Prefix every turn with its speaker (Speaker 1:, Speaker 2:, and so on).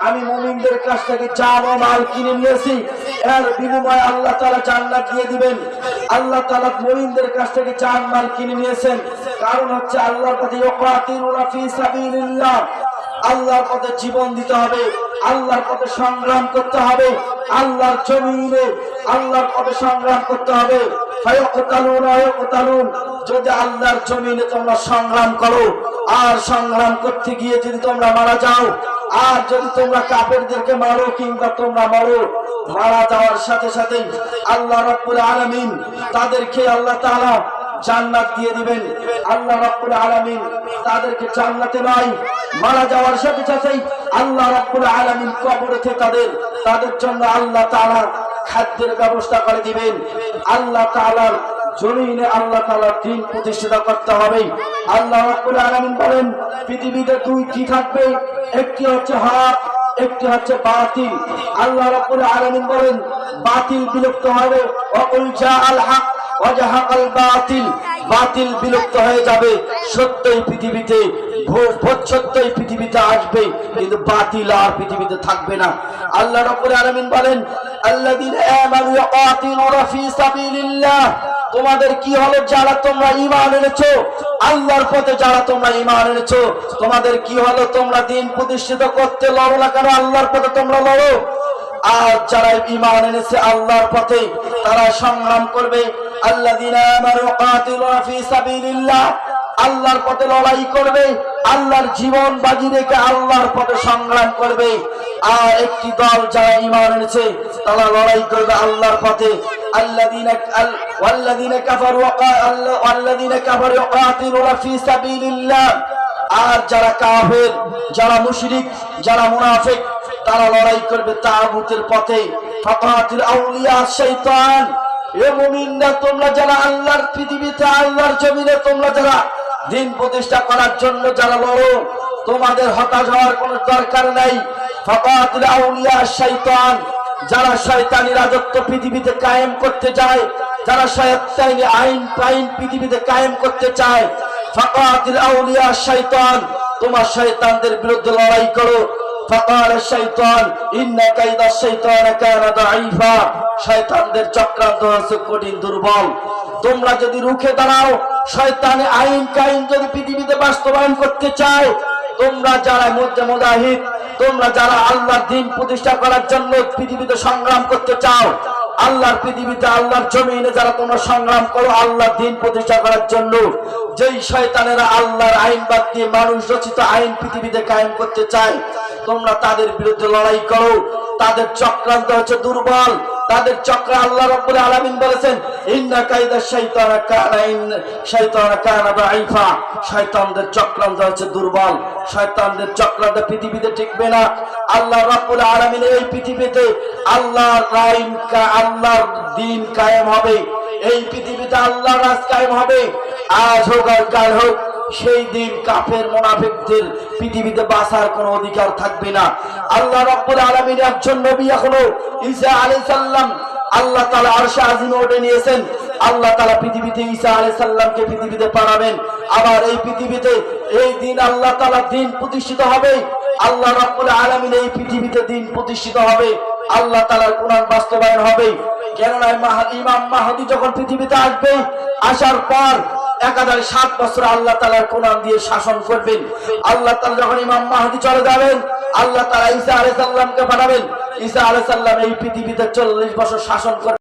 Speaker 1: আমি মুমিনদের কাছ থেকে জান ও মাল কিনে নিয়েছি। এর বিনিময়ে আল্লাহ তাআলা জান্নাত দিয়ে দিবেন। আল্লাহ তাআলা মুমিনদের কাছ থেকে জান মাল কিনে নিয়েছেন। কারণ হচ্ছে আল্লাহর পথে আল্লাহর পথে জীবন দিতে হবে। আল্লাহর পথে সংগ্রাম করতে হবে। আল্লাহর জমিনে আল্লাহর পথে সংগ্রাম করতে হবে। যদি আল্লাহর জমিনে তোমরা সংগ্রাম করো, আর সংগ্রাম করতে গিয়ে যদি তোমরা মারা যাও, আর যদি তোমরা কাফেরদেরকে মারো কিংবা তোমরা মারো, মারা যাওয়ার সাথে সাথে আল্লাহ রাব্বুল আলামিন তাদেরকে আল্লাহ তাআলা জান্নাত দিয়ে দিবেন। আল্লাহ রাব্বুল আলামিন তাদেরকে জান্নাতে নয়, মারা যাওয়ার সাথে সাথেই আল্লাহ রাব্বুল আলামিন কবরেতে তাদের তাদের জন্য আল্লাহ তাআলা খাদ্যের ব্যবস্থা করে দিবেন। আল্লাহ তাআলার জমিনে আল্লাহ তাআলার দিন প্রতিষ্ঠিত করতে হবে। আল্লাহ রাব্বুল আলামিন বলেন, পৃথিবীতে দুইটি থাকবে, একটি হচ্ছে হক, একটি হচ্ছে বাতিল। আল্লাহ রাব্বুল আলামিন বলেন, বাতিল বিলুপ্ত হবে ওয়াকুল জাআল হক, ওয়াজাহাকাল বাতিল। বাতিল বিলুপ্ত হয়ে যাবে, সত্যই পৃথিবীতে সত্যই পৃথিবীতে আসবে, কিন্তু বাতিল আর পৃথিবীতে থাকবে না। আল্লাহ রাব্বুল আলামিন বলেন ফি সাবিলিল্লাহ। তোমাদের কি হলো যারা তোমরা ইমান এনেছো? আল্লাহর পথে যারা তোমরা ইমান এনেছো, তোমাদের কি হলো? তোমরা দিন প্রতিষ্ঠিত করতে লড়ো না কেন? আল্লাহর পথে তোমরা লড়ো। আর যারা ঈমান এনেছে আল্লাহর পথে, তারা সংগ্রাম করবে। আল্লাহ আল্লাহর পথে লড়াই করবে। আল্লাহর জীবন বাজি রেখে আল্লাহর পথে সংগ্রাম করবে। আর একটি দল যারা ইমান এনেছে, তারা লড়াই করবে আল্লাহর পথে। ওয়াল্লাযীনা কাফারু ওয়া- আল্লা- ওয়াল্লাযীনা কাফারু ইউকাতিলুনা ফি সাবিলিল্লাহ আর যারা কাফের, যারা মুশরিক, যারা মুনাফিক, তারা লড়াই করবে তাগুতের পথে। ফাকাতিল আউলিয়া শাইতান এ মুমিনরা তোমরা যারা আল্লাহর পৃথিবীতে, আল্লাহর জমিনে তোমরা যারা দিন প্রতিষ্ঠা করার জন্য যারা লড়ো, তোমাদের হতাশ হওয়ার কোনো দরকার নাই। ফাকাতিল আউলিয়া শাইতান যারা শয়তানি রাজত্ব পৃথিবীতে কায়েম করতে চায়, যারা শয়তানি আইন পাইন পৃথিবীতে কায়েম করতে চায়, ফাকাতিল আউলিয়া শয়তান তোমার শয়তানদের বিরুদ্ধে লড়াই করো। ফাকাল শয়তান ইন্না কাইদা শয়তান কানা দাঈফা। শয়তানদের চক্রান্ত আছে কঠিন, দুর্বল। তোমরা যদি রুখে দাঁড়াও, শয়তান আইন কাইন যদি পৃথিবীতে বাস্তবায়ন করতে চায়, তোমরা যারা মুজাহিদ তোমরা যারা আল্লাহর দিন প্রতিষ্ঠা করার জন্য পৃথিবীতে সংগ্রাম করতে চাও, আল্লাহর পৃথিবীতে আল্লাহর জমিনে যারা তোমরা সংগ্রাম করো, আল্লাহর দিন প্রতিষ্ঠা করার জন্য, যেই শয়তানেরা আল্লাহর আইন বাদ দিয়ে মানুষ রচিত আইন পৃথিবীতে কায়েম করতে চায়, তোমরা তাদের বিরুদ্ধে লড়াই করো। তাদের চক্রান্ত হচ্ছে দুর্বল। তাদের চক্র আল্লাহ রাব্বুল আলামিন বলেছেন ইন্না পৃথিবীতে আল্লাহ আল্লাহর দিন কায়েম হবে। এই পৃথিবীতে আল্লাহর রাজ কায়েম হবে। আজ হোক আর কাল হোক, সেই দিন কাফের মোনাফিকদের পৃথিবীতে বাঁচার কোনো অধিকার থাকবে না। আল্লাহ রাব্বুল আলামিন একজন নবী এখনও ঈসা আল্লাহ তালা আরশে আজিমে উঠে নিয়েছেন। আল্লাহ তালা পৃথিবীতে ঈসা আলাইহিস সালামকে পৃথিবীতে পাঠাবেন। আবার এই পৃথিবীতে এই দিন আল্লাহ তালা দিন প্রতিষ্ঠিত হবে। আল্লাহ রাব্বুল আলামিন এই পৃথিবীতে দিন প্রতিষ্ঠিত হবে। আল্লাহ তাআলার কোরআন বাস্তবায়ন হবে। কেননা ইমাম মাহদি যখন পৃথিবীতে আসবে, আসার পর একাধারে সাত বছর আল্লাহ তালার কোরআন দিয়ে শাসন করবেন। আল্লাহ তালা যখন ইমাম মাহাদি চলে যাবেন, আল্লাহ তালা ঈসা আলাইসাল্লামকে পাঠাবেন। ঈসা আলাইসাল্লাম এই পৃথিবীতে চল্লিশ বছর শাসন করবেন